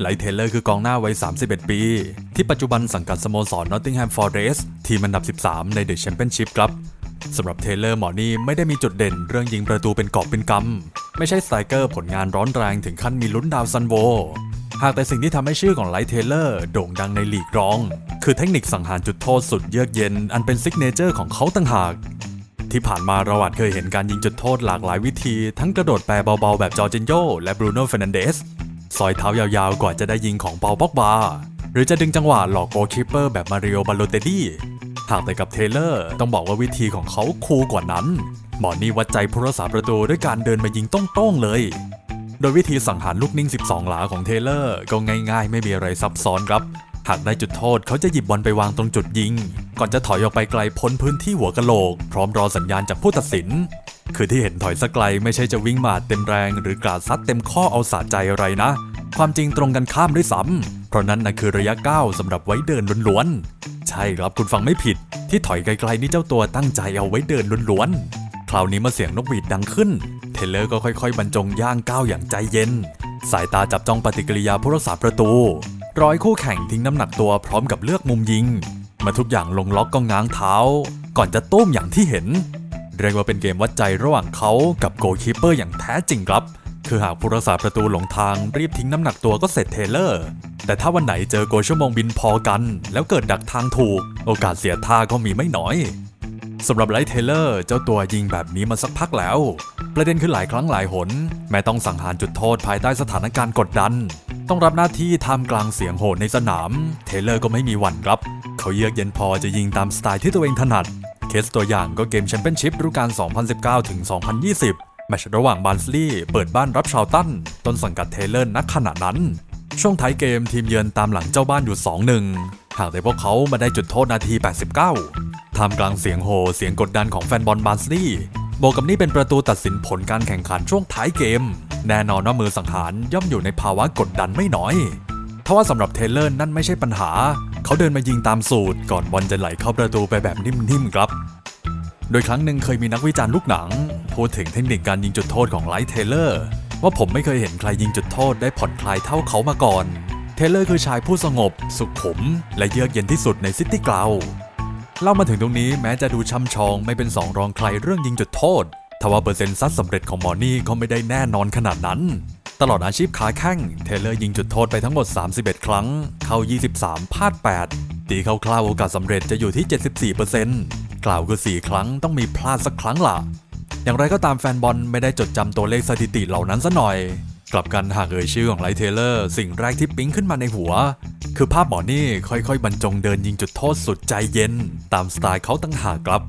ไลท์เทเลอร์คือกองหน้าวัย 31 ปี ที่ปัจจุบันสังกัดสโมสรนอตติงแฮมฟอร์เรสทีมอันดับ 13 ในเดอะแชมเปี้ยนชิพครับสำหรับเทเลอร์หมอนี่ไม่ได้มีจุดเด่นเรื่องยิงประตูเป็นกอบเป็นกำ ไม่ใช่สไตรเกอร์ผลงานร้อนแรงถึงขั้นมีลุ้นดาวซันโว หากแต่สิ่งที่ทำให้ชื่อของไลท์เทเลอร์โด่งดังในลีกรอง คือเทคนิคสังหารจุดโทษสุดเยือกเย็น อันเป็นซิกเนเจอร์ของเขาต่างหากที่ผ่านมาเราอาจเคยเห็นการยิงจุดโทษหลากหลายวิธี ทั้งกระโดดแปรเบาๆแบบจอร์จินโยและบรูโน่เฟรนันเดส ซอยเท้ายาวๆ กว่าจะได้ยิงของเปาป็อกบา หรือจะดึงจังหวะหลอกโกลคิปเปอร์แบบมาริโอบาโลเตดี้หากแต่กับเทเลอร์ ต้องบอกว่าวิธีของเขาคูลกว่านั้น หมอนี่วัดใจผู้รักษาประตูด้วยการเดินมายิงต้องๆเลย โดยวิธีสังหารลูกนิ่ง 12 หลาของเทเลอร์ ก็ง่ายๆ ไม่มีอะไรซับซ้อนครับ หากได้จุดโทษเขาจะหยิบบอลไปวางตรงจุดยิง ก่อนจะถอยออกไปไกลพ้นพื้นที่หัวกะโหลก พร้อมรอสัญญาณจากผู้ตัดสิน คือที่เห็นถอยสักไกลไม่ใช่จะวิ่งมาเต็มแรง หรือกราดซัดเต็มข้อเอาสาใจอะไรนะ ความจริงตรงกันข้ามด้วยซ้ำเพราะนั้นนะคือระยะก้าวสำหรับไว้เดินล้วนๆ ใช่ครับคุณฟังไม่ผิด ที่ถอยไกลๆนี่เจ้าตัวตั้งใจเอาไว้เดินล้วนๆ คราวนี้มาเสียงนกหวีดดังขึ้น เทเลอร์ก็ค่อยๆ บรรจงย่างก้าวอย่างใจเย็น สายตาจับจ้องปฏิกิริยาผู้รักษาประตู ร้อยคู่แข่งทิ้งน้ำหนักตัวพร้อมกับเลือกมุมยิง มาทุกอย่างลงล็อกก็ง้างเท้า ก่อนจะตุ้มอย่างที่เห็น เรียกว่าเป็นเกมวัดใจระหว่างเขากับโกลคีเปอร์อย่างแท้จริงครับ คือหากผู้รักษาประตูหลงทางรีบทิ้งน้ำหนักตัวก็เสร็จเทเลอร์ แต่ถ้าวันไหนเจอโกลชั่วโมงบินพอกัน แล้วเกิดดักทางถูก โอกาสเสียท่าก็มีไม่น้อยสำหรับไลท์เทเลอร์เจ้าตัวยิงแบบนี้มาสักพักแล้ว ประเด็นคือหลายครั้งหลายหน แม้ต้องสังหารจุดโทษภายใต้สถานการณ์กดดัน ต้องรับหน้าที่ท่ามกลางเสียงโห่ในสนาม เทเลอร์ก็ไม่มีหวั่นครับ เขาเยือกเย็นพอจะยิงตามสไตล์ที่ตัวเองถนัด เคสตัวอย่างก็เกมแชมเปี้ยนชิพฤดูกาล 2019 ถึง 2020 แมชระหว่างบาร์นสลีย์เปิดบ้านรับชาวตัน ต้นสังกัดเทเลอร์นักขณะนั้น ช่วงท้ายเกมทีมเยือนตามหลังเจ้าบ้านอยู่ 2-1 หากแต่พวกเขามาได้จุดโทษนาที 89 ท่ามกลางเสียงโห่เสียงกดดันของแฟนบอลบาร์นสลีย์บวกกับนี่เป็นประตูตัดสินผลการแข่งขันช่วงท้ายเกม แน่นอนว่ามือสังหารย่อมอยู่ในภาวะกดดันไม่น้อย ทว่าสำหรับเทเลอร์นั่นไม่ใช่ปัญหา เขาเดินมายิงตามสูตร ก่อนบอลจะไหลเข้าประตูไปแบบนิ่มๆครับ โดยครั้งหนึ่งเคยมีนักวิจารณ์ลูกหนัง พูดถึงเทคนิคการยิงจุดโทษของไลท์เทเลอร์ว่าผมไม่เคยเห็นใครยิงจุดโทษได้ผ่อนคลายเท่าเขามาก่อน เทเลอร์คือชายผู้สงบ สุขุมและเยือกเย็นที่สุดในซิตี้กราวเล่ามาถึงตรงนี้แม้จะดูช่ำชองไม่เป็นสองรองใครเรื่องยิงจุดโทษทว่าเปอร์เซ็นต์ซัดสำเร็จของมอนี่ก็ไม่ได้แน่นอนขนาดนั้น ตลอดอาชีพขาแข้ง เทเลอร์ยิงจุดโทษไปทั้งหมด 31 ครั้ง เข้า 23พลาด 8 ตีคร่าวโอกาสสำเร็จจะอยู่ที่ 74%กล่าวคือ 4 ครั้งต้องมีพลาดสักครั้งล่ะอย่างไรก็ตามแฟนบอลไม่ได้จดจำตัวเลขสถิติเหล่านั้นซะหน่อย กลับกันหากเอ่ยชื่อของไลท์เทเลอร์ สิ่งแรกที่ปิ๊งขึ้นมาในหัว คือภาพหมอนี่ค่อยๆ บรรจงเดินยิงจุดโทษสุดใจเย็น ตามสไตล์เขาตั้งหากครับ